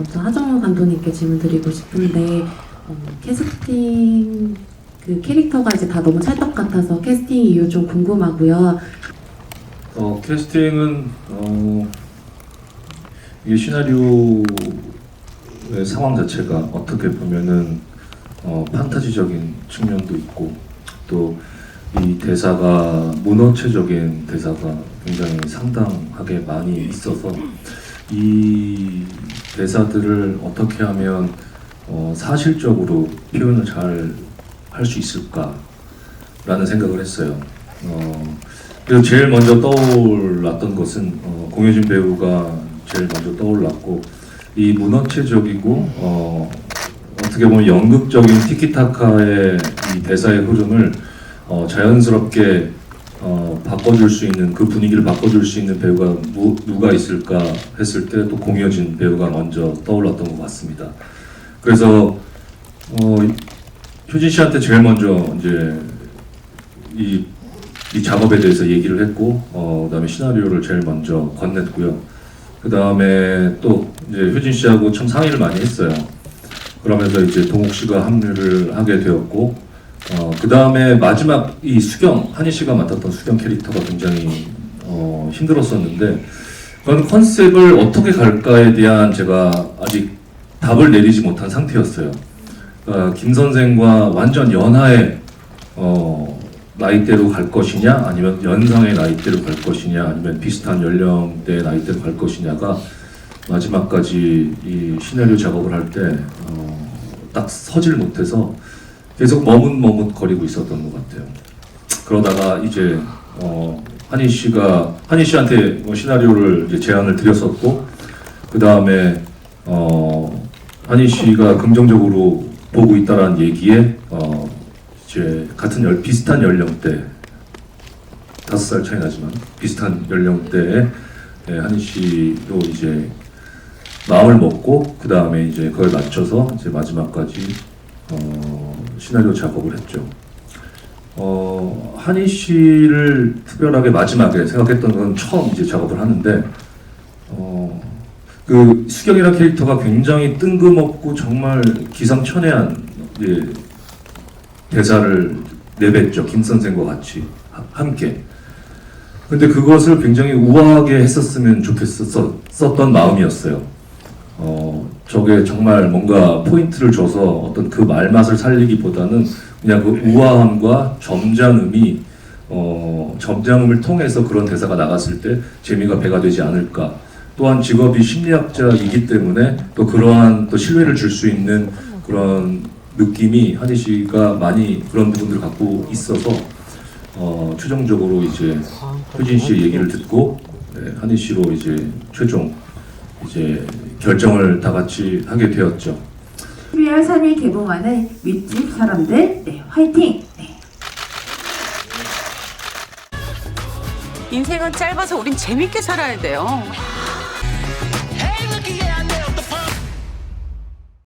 먼저 하정우 감독님께 질문 드리고 싶은데 어, 캐스팅 그 캐릭터가 이제 다 너무 찰떡 같아서 캐스팅 이유 좀 궁금하고요. 어, 캐스팅은 어, 이게 시나리오의 상황 자체가 어떻게 보면은 어, 판타지적인 측면도 있고 또 이 대사가 문어체적인 대사가 굉장히 상당하게 많이 있어서 이 대사들을 어떻게 하면 어, 사실적으로 표현을 잘 할 수 있을까라는 생각을 했어요. 어, 그래서 제일 먼저 떠올랐던 것은 어, 공효진 배우가 제일 먼저 떠올랐고 이 문어체적이고 어, 어떻게 보면 연극적인 티키타카의 이 대사의 흐름을 어, 자연스럽게 어, 바꿔줄 수 있는 그 분위기를 바꿔줄 수 있는 배우가 무, 누가 있을까 했을 때 또 공효진 배우가 먼저 떠올랐던 것 같습니다. 그래서 어, 효진 씨한테 제일 먼저 이제 이, 이 작업에 대해서 얘기를 했고 어, 그다음에 시나리오를 제일 먼저 건넸고요. 그 다음에 또 이제 효진 씨하고 참 상의를 많이 했어요. 그러면서 이제 동욱 씨가 합류를 하게 되었고 어, 그 다음에 마지막 이 수경 한희 씨가 맡았던 수경 캐릭터가 굉장히 어, 힘들었었는데 그건 컨셉을 어떻게 갈까에 대한 제가 아직 답을 내리지 못한 상태였어요. 그러니까 김 선생과 완전 연하의 어, 나이대로 갈 것이냐 아니면 연상의 나이대로 갈 것이냐 아니면 비슷한 연령대의 나이대로 갈 것이냐가 마지막까지 이 시나리오 작업을 할때 어, 딱 서질 못해서 계속 머뭇머뭇거리고 있었던 것 같아요. 그러다가 이제 어, 한희 씨가 한희 씨한테 뭐 시나리오를 제안을 드렸었고 그 다음에 어, 한희 씨가 긍정적으로 보고 있다라는 얘기에 어, 이제 같은 열 비슷한 연령대 다섯 살 차이 나지만 비슷한 연령대에 예, 한희 씨도 이제 마음을 먹고 그 다음에 이제 그걸 맞춰서 이제 마지막까지 어, 시나리오 작업을 했죠. 어, 한희 씨를 특별하게 마지막에 생각했던 건 처음 이제 작업을 하는데 어, 그 수경이라는 캐릭터가 굉장히 뜬금없고 정말 기상천외한 예, 대사를 내뱉죠. 김 선생과 같이 하- 함께. 근데 그것을 굉장히 우아하게 했었으면 좋겠었던 마음이었어요. 어, 저게 정말 뭔가 포인트를 줘서 어떤 그 말맛을 살리기보다는 그냥 그 우아함과 점잖음이 어, 점잖음을 통해서 그런 대사가 나갔을 때 재미가 배가 되지 않을까. 또한 직업이 심리학자이기 때문에 또 그러한 또 신뢰를 줄 수 있는 그런 느낌이 한희 씨가 많이 그런 부분들을 갖고 있어서 어, 최종적으로 이제 효진 씨의 얘기를 듣고 네, 한희 씨로 이제 최종 이제 결정을 다 같이 하게 되었죠. 12월 3일 개봉하는 윗집 사람들 네 화이팅! 네. 인생은 짧아서 우린 재밌게 살아야 돼요.